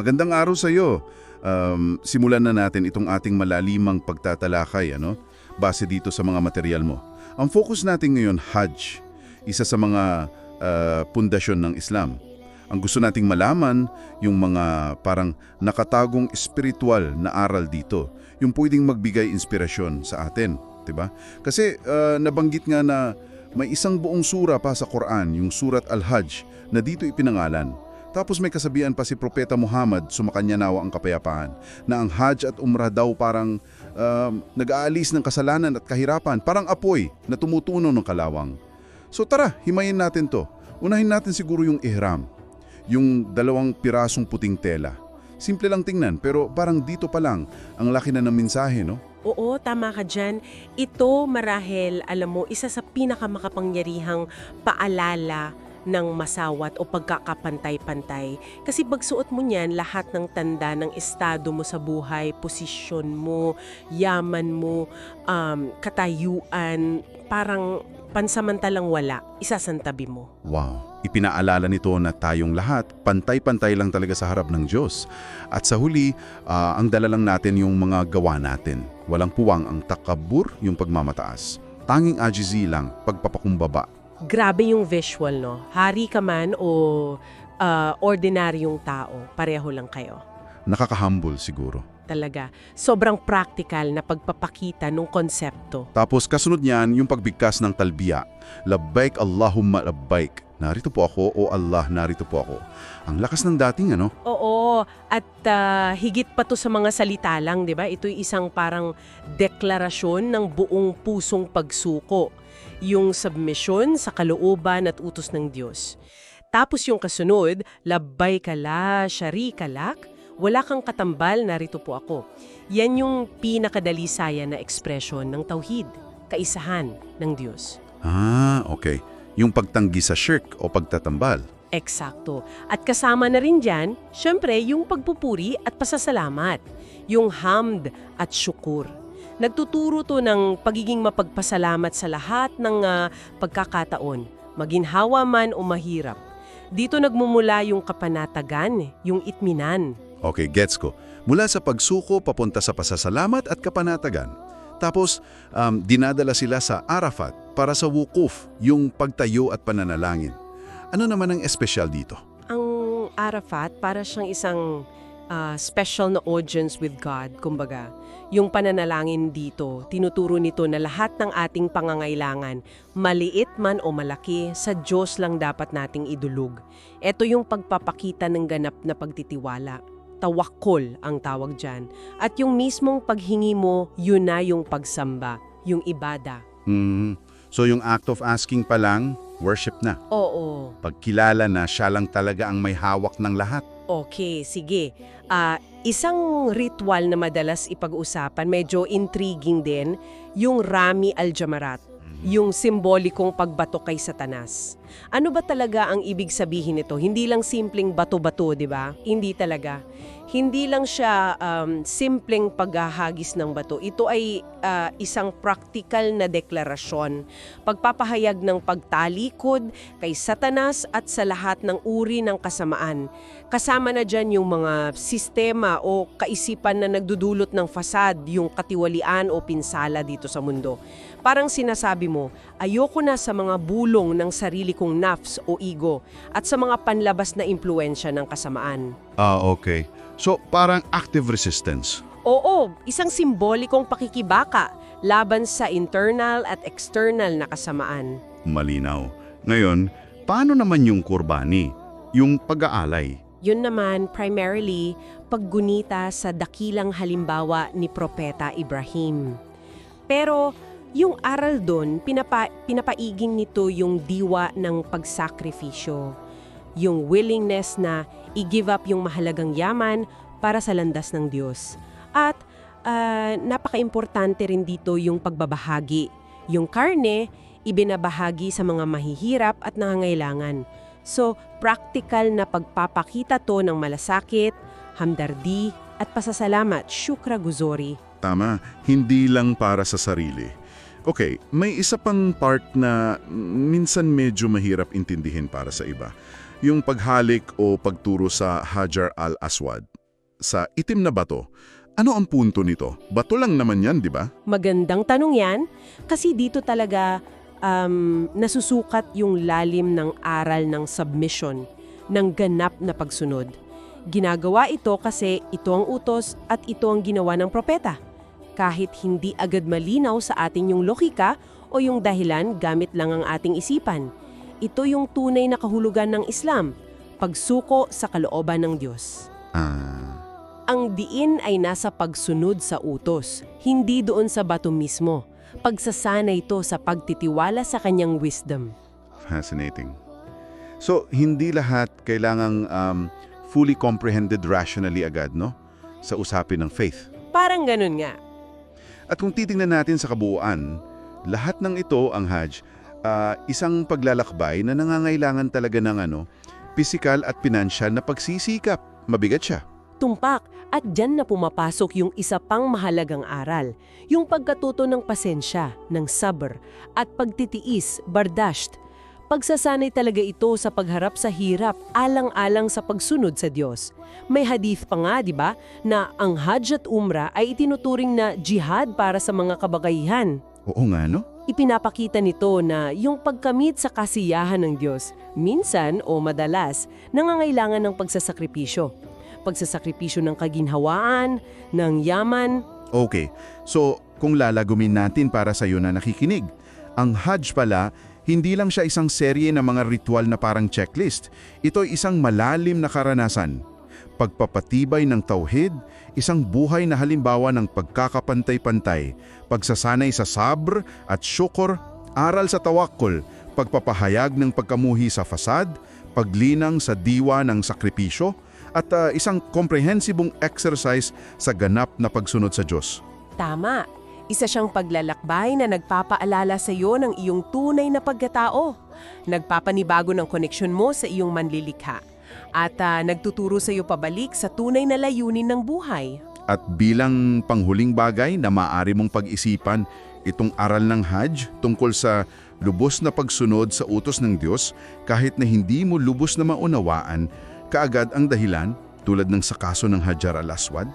Magandang araw sa iyo. Um, simulan na natin itong ating malalimang pagtatalakay, ano? Base dito sa mga material mo. Ang focus natin ngayon, Hajj, isa sa mga ah, pundasyon ng Islam. Ang gusto nating malaman, yung mga parang nakatagong espiritual na aral dito, yung pwedeng magbigay inspirasyon sa atin, 'di ba? Kasi ah, nabanggit nga na may isang buong sura pa sa Quran, yung Surat Al-Hajj, na dito ipinangalan. Tapos may kasabihan pa si Propeta Muhammad, sumakanya nawa ang kapayapaan, na ang Hajj at Umrah daw parang um, nag-aalis ng kasalanan at kahirapan, parang apoy na tumutunaw ng kalawang. So tara, himayin natin to. Unahin natin siguro yung ihram, yung dalawang pirasong puting tela. Simple lang tingnan, pero parang dito pa lang, ang laki na ng mensahe, no? Oo, tama ka dyan. Ito marahil, alam mo, isa sa pinakamakapangyarihang paalala ng masawat o pagkakapantay-pantay. Kasi pagsuot mo niyan, lahat ng tanda ng estado mo sa buhay, posisyon mo, yaman mo, um, katayuan, parang pansamantalang wala, isasantabi mo. Wow! Ipinaalala nito na tayong lahat, pantay-pantay lang talaga sa harap ng Diyos. At sa huli, ah, ang dala lang natin yung mga gawa natin. Walang puwang ang takabur, yung pagmamataas. Tanging ajizi lang, pagpapakumbaba. Grabe yung visual, no? Hari ka man o ah, ordinaryong tao, pareho lang kayo. Nakakahumble siguro. Talaga. Sobrang practical na pagpapakita ng konsepto. Tapos kasunod niyan, yung pagbigkas ng talbiya. Labbaik Allahumma labbaik. Narito po ako o Allah, narito po ako. Ang lakas ng dating ano? Oo, at ah, higit pa to sa mga salita lang, 'di ba? Ito'y isang parang deklarasyon ng buong pusong pagsuko, yung submission sa kalooban at utos ng Diyos. Tapos yung kasunod, labbay ka la, shari ka lak, wala kang katambal, narito po ako. Yan yung pinakadalisaya na ekspresyon ng tauhid, kaisahan ng Diyos. Ah, okay. Yung pagtanggi sa shirk o pagtatambal. Eksakto. At kasama na rin dyan, syempre, yung pagpupuri at pasasalamat. Yung hamd at syukur. Nagtuturo to ng pagiging mapagpasalamat sa lahat ng ah, pagkakataon, maginhawa man o mahirap. Dito nagmumula yung kapanatagan, yung itminan. Okay, gets ko. Mula sa pagsuko papunta sa pasasalamat at kapanatagan. Tapos, um, dinadala sila sa Arafat para sa wukuf, yung pagtayo at pananalangin. Ano naman ang espesyal dito? Ang Arafat para siyang isang ah, special na audience with God, kumbaga. Yung pananalangin dito, tinuturo nito na lahat ng ating pangangailangan, maliit man o malaki, sa Diyos lang dapat nating idulog. Ito yung pagpapakita ng ganap na pagtitiwala. Tawakol ang tawag dyan. At yung mismong paghingi mo, yun na yung pagsamba, yung ibada. Hmm, so yung act of asking pa lang, worship na. Oo. Pagkilala na siya lang talaga ang may hawak ng lahat. Okay, sige. Ah, isang ritual na madalas ipag-usapan, medyo intriguing din, yung Rami al-Jamarat, yung simbolikong pagbato kay Satanas. Ano ba talaga ang ibig sabihin nito? Hindi lang simpleng bato-bato, di ba? Hindi talaga. Hindi lang siya um, simpleng paghahagis ng bato. Ito ay ah, isang practical na deklarasyon. Pagpapahayag ng pagtalikod kay Satanas at sa lahat ng uri ng kasamaan. Kasama na dyan yung mga sistema o kaisipan na nagdudulot ng fasad, yung katiwalian o pinsala dito sa mundo. Parang sinasabi mo, ayoko na sa mga bulong ng sarili kong nafs o ego at sa mga panlabas na impluensya ng kasamaan. Ah, okay. So, parang active resistance. Oo, isang simbolikong pakikibaka laban sa internal at external na kasamaan. Malinaw. Ngayon, paano naman yung kurbani? Yung pag-aalay? Yun naman, primarily, paggunita sa dakilang halimbawa ni Propeta Ibrahim. Pero yung aral doon, pinapa, pinapaiging nito yung diwa ng pagsakripisyo. Yung willingness na i-give up yung mahalagang yaman para sa landas ng Diyos. At ah, napaka-importante rin dito yung pagbabahagi. Yung karne, ibinabahagi sa mga mahihirap at nangangailangan. So, practical na pagpapakita to ng malasakit, hamdardi, at pasasalamat, syukra guzori. Tama, hindi lang para sa sarili. Okay, may isa pang part na minsan medyo mahirap intindihin para sa iba. Yung paghalik o pagturo sa Hajar al-Aswad, sa itim na bato, ano ang punto nito? Bato lang naman yan, di ba? Magandang tanong yan kasi dito talaga um, nasusukat yung lalim ng aral ng submission, ng ganap na pagsunod. Ginagawa ito kasi ito ang utos at ito ang ginawa ng propeta. Kahit hindi agad malinaw sa atin yung logika o yung dahilan gamit lang ang ating isipan. Ito yung tunay na kahulugan ng Islam, pagsuko sa kalooban ng Diyos. Ah, Ang diin ay nasa pagsunod sa utos, hindi doon sa bato mismo. Pagsasana ito sa pagtitiwala sa kanyang wisdom. fascinating. So, hindi lahat kailangang um, fully comprehended rationally agad, no? Sa usapin ng faith. Parang ganun nga. At kung titingnan natin sa kabuuan, lahat ng ito ang Hajj, ah, isang paglalakbay na nangangailangan talaga ng ano, pisikal at pinansyal na pagsisikap. Mabigat siya. Tumpak at dyan na pumapasok yung isa pang mahalagang aral, yung pagkatuto ng pasensya, ng sabr, at pagtitiis, bardasht. Pagsasanay talaga ito sa pagharap sa hirap, alang-alang sa pagsunod sa Diyos. May hadith pa nga, di ba, na ang Hajj at Umrah ay itinuturing na jihad para sa mga kabagayihan. Oo nga, no? Ipinapakita nito na yung pagkamit sa kasiyahan ng Diyos, minsan o madalas, nangangailangan ng pagsasakripisyo. Pagsasakripisyo ng kaginhawaan, ng yaman, Okay, so kung lalagumin natin para sa iyo na nakikinig, ang Hajj pala, hindi lang siya isang serye ng mga ritual na parang checklist. Ito ay isang malalim na karanasan. Pagpapatibay ng tauhid, isang buhay na halimbawa ng pagkakapantay-pantay, pagsasanay sa sabr at syukor, aral sa tawakkul, pagpapahayag ng pagkamuhi sa fasad, paglinang sa diwa ng sakripisyo, at ah, isang komprehensibong exercise sa ganap na pagsunod sa Diyos. tama. Isa siyang paglalakbay na nagpapaalala sa iyo ng iyong tunay na pagkatao. Nagpapanibago ng koneksyon mo sa iyong manlilikha. At ah, nagtuturo sa iyo pabalik sa tunay na layunin ng buhay. At bilang panghuling bagay na maaari mong pag-isipan, itong aral ng Hajj tungkol sa lubos na pagsunod sa utos ng Diyos kahit na hindi mo lubos na maunawaan, kaagad ang dahilan tulad ng sa kaso ng Hajar al-Aswad.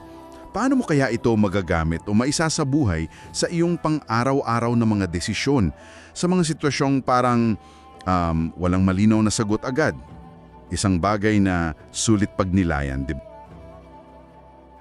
Paano mo kaya ito magagamit o maisasabuhay sa iyong pang-araw-araw na mga desisyon sa mga sitwasyong parang um, walang malinaw na sagot agad? Isang bagay na sulit pagnilayan, di ba?